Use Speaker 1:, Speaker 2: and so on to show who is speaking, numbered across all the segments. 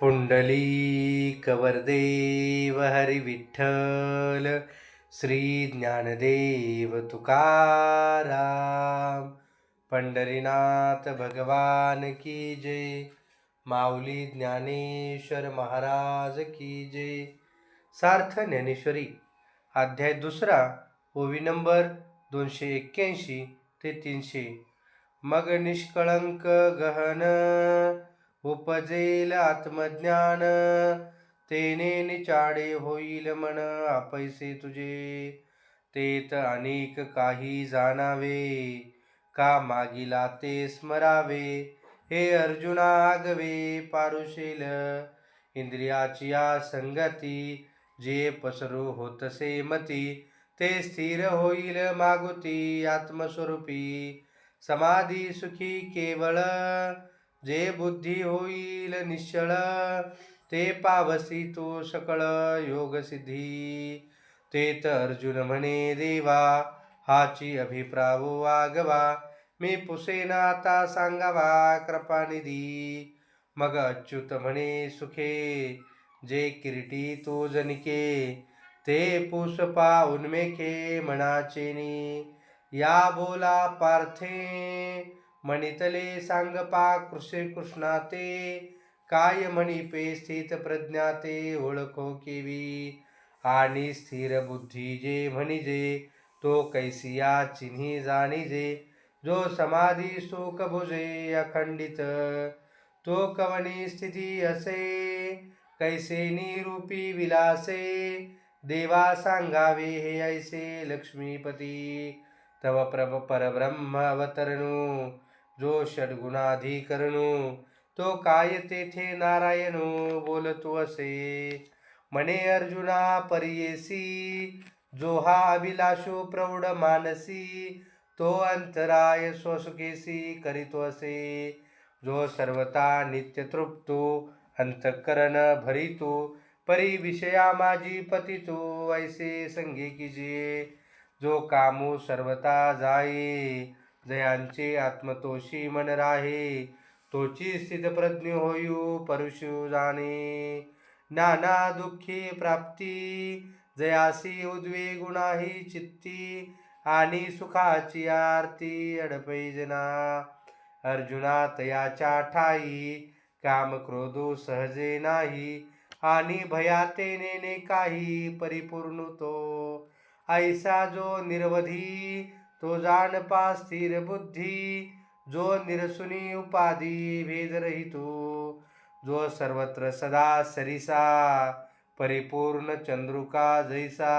Speaker 1: पुंडली कवरदेव हरी विठ्ठल श्री ज्ञानदेव तुकाराम। पंढरीनाथ भगवान की जय। माऊली ज्ञानेश्वर महाराज की जय। सार्थ ज्ञानेश्वरी अध्याय दुसरा ओवी नंबर दोनशे एक्क्याऐंशी ते तीनशे। मग निष्कळंक गहन उपजेल आत्मज्ञान. तेने निचाडे होईल मन आपैसे तुझे. तेत अनेक काही जाणावे. का मागिला ते स्मरावे? हे अर्जुना आगवे पारुशेल इंद्रियाची संगती जे पसरू होतसे मती ते स्थिर होईल मागुती आत्मस्वरूपी. समाधी सुखी केवळ जे बुद्धी होईल निश्चळ ते पावसी तो सकळ योग सिद्धी. तेत अर्जुन म्हणे देवा हाची अभिप्रावो वागवा. मी पुसेना आता सांगावा कृपानिधी मग अच्युत म्हणे सुखे जे किरीटी तो जनिके ते पुष पाऊन मेखे म्हणाचेनी या बोला पार्थे मणितले सांगपा कृषी कृष्णा ते काय मणिपे स्थित प्रज्ञाते ओळखो केवी. आणि स्थिर बुद्धी जे म्हणिजे तो कैसिया चिन्ही जाणीजे. जो समाधी सुख भुजे अखंडित तो कवनी स्थिती असे. कैसे निरूपी विलासे देवा सांगावे हे ऐसे लक्ष्मीपती. तव प्रभ परब्रह्म अवतरणू जो षडगुणाधिकरणू तो काय तेथे नारायणू बोलतो असे. म्हणे अर्जुना परियेसी जो हा अभिलाषो प्रौढ मानसी तो अंतराय स्वसुकेसी करीतो असे. जो सर्वता नित्य तृप्तो अंतकरण भरितो परी विषया माझी पतितो ऐसे संगे कीजिये जो कामो सर्वता जाये जयांचे आत्मतोषी मन राहे तोची स्थित प्रज्ञ होयू परशु जाणे नाना दुःखी प्राप्ती जयासी उद्वेगुणाही चित्ती आणि सुखाची आरती अडपैजना. अर्जुना तयाच्या ठाई काम क्रोधो सहजे नाही आणि भयाते नेने काही परिपूर्ण तो ऐसा जो निर्वधी तो जानपा स्थिर बुद्धी जो निरसुनी उपाधी भेदरहितो जो सर्वत्र सदा सरिसा परिपूर्ण चंद्रुका जैसा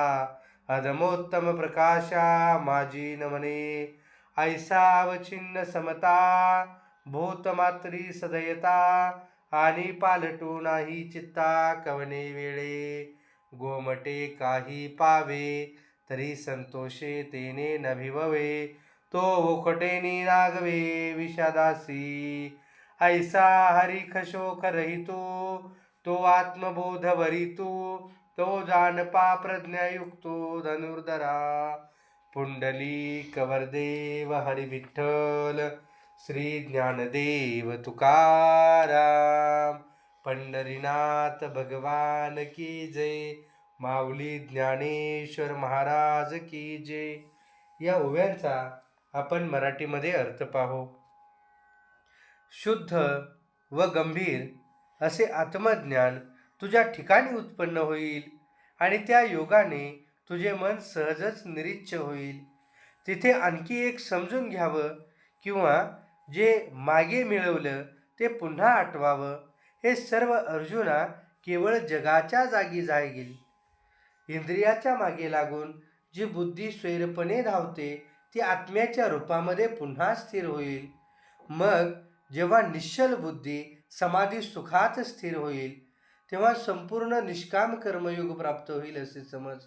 Speaker 1: अधमोत्तम प्रकाशा माझी नमने ऐसा अवचिन्न समता भूतमात्री सदयता आणि पालटू नाही चित्ता कवने वेळे गोमटे काही पावे तरी संतोषे तेने नभिववे तो ओखटेनी रागवे विषादासी। ऐसा हरिख शोक रहितो तो आत्मबोध भरितो तो जानपा प्रज्ञायुक्तो धनुर्धरा। पुंडली कवरदेव हरिविठ्ठल श्री ज्ञानदेव तुकाराम। पंढरीनाथ भगवान की जय। माऊली ज्ञानेश्वर महाराज की जे. या ओव्यांचा आपण मराठीमध्ये अर्थ पाहू. शुद्ध व गंभीर असे आत्मज्ञान तुझ्या ठिकाणी उत्पन्न होईल आणि त्या योगाने तुझे मन सहजच निरीच्छ होईल. तिथे आणखी एक समजून घ्यावं किंवा जे मागे मिळवलं ते पुन्हा आठवावं हे सर्व अर्जुना केवळ जगाच्या जागी जाईल इंद्रियाच्या मागे लागून जी बुद्धी स्वैरपणे धावते ती आत्म्याच्या रूपामध्ये पुन्हा स्थिर होईल. मग जेव्हा निश्चल बुद्धी समाधी सुखात स्थिर होईल तेव्हा संपूर्ण निष्काम कर्मयुग प्राप्त होईल असे समज.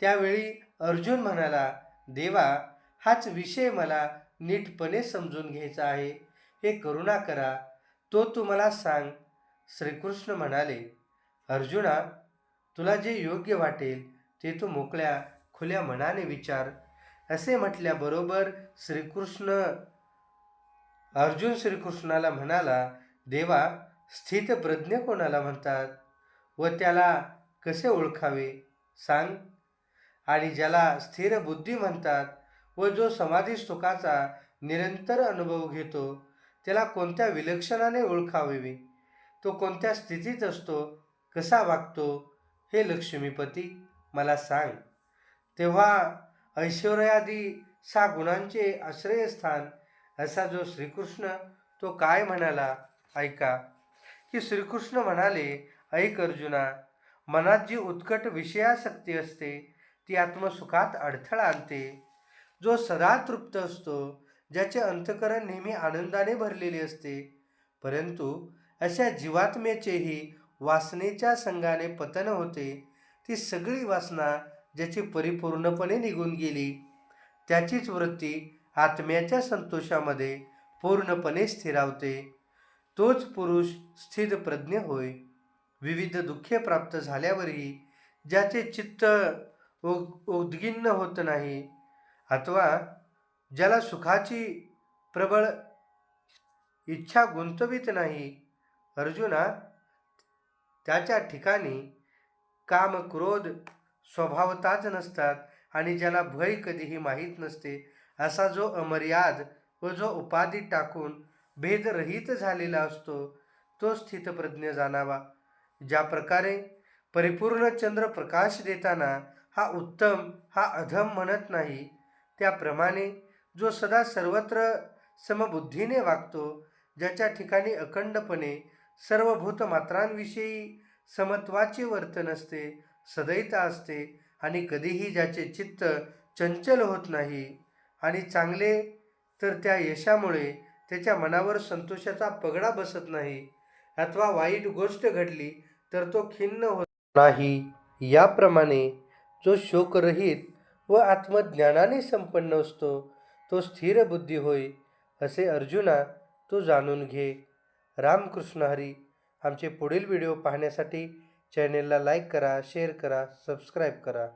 Speaker 1: त्यावेळी अर्जुन म्हणाला देवा हाच विषय मला नीटपणे समजून घ्यायचा आहे. हे करुणा करा. तो तू मला सांग. श्रीकृष्ण म्हणाले अर्जुना तुला जे योग्य वाटेल ते तू मोकळ्या खुल्या मनाने विचार. असे म्हटल्याबरोबर श्रीकृष्ण अर्जुन श्रीकृष्णाला म्हणाला देवा स्थितप्रज्ञ कोणाला म्हणतात? व त्याला कसे ओळखावे? सांग. आणि ज्याला स्थिर बुद्धी म्हणतात व जो समाधी सुखाचा निरंतर अनुभव घेतो त्याला कोणत्या विलक्षणाने ओळखावे तो कोणत्या स्थितीत असतो? कसा वागतो? हे लक्ष्मीपती मला सांग तेव्हा ऐश्वर्यादी सा गुणांचे आश्रयस्थान असा जो श्रीकृष्ण तो काय म्हणाला? ऐका की श्रीकृष्ण म्हणाले ऐक अर्जुना मनात जी उत्कट विषयासक्ती असते ती आत्मसुखात अडथळा आणते. जो सदा तृप्त असतो ज्याचे अंतकरण नेहमी आनंदाने भरलेले असते परंतु अशा जीवात्म्याचेही वासनेच्या संघाने पतन होते. ती सगळी वासना ज्याची परिपूर्णपणे निघून गेली त्याचीच वृत्ती आत्म्याच्या संतोषामध्ये पूर्णपणे स्थिरावते. तोच पुरुष स्थिर प्रज्ञ होय. विविध दुःखे प्राप्त झाल्यावरही ज्याचे चित्त उद्गिन्न होत नाही अथवा ज्याला सुखाची प्रबळ इच्छा गुंतवित नाही अर्जुना त्याच्या ठिकाणी काम क्रोध स्वभावताच नसतात आणि ज्याला भय कधीही माहीत नसते असा जो अमर्याद व जो उपाधी टाकून भेदरहित झालेला असतो तो स्थितप्रज्ञ जाणावा. ज्या प्रकारे परिपूर्ण चंद्र प्रकाश देताना हा उत्तम हा अधम म्हणत नाही त्याप्रमाणे जो सदा सर्वत्र समबुद्धीने वागतो ज्याच्या ठिकाणी अखंडपणे सर्व भूतमात्रांविषयी समत्वाचे वर्तन असते सदैता असते आणि कधीही ज्याचे चित्त चंचल होत नाही आणि चांगले तर त्या यशामुळे त्याच्या मनावर संतोषाचा पगडा बसत नाही. अथवा वाईट गोष्ट घडली तर तो खिन्न होत नाही. याप्रमाणे जो शोकरहित व आत्मज्ञानाने संपन्न असतो तो स्थिर बुद्धी होय असे अर्जुना तू जाणून घे. रामकृष्ण हरी. आमचे पुढील व्हिडिओ पाहण्यासाठी चॅनेलला लाईक करा शेअर करा सबस्क्राईब करा.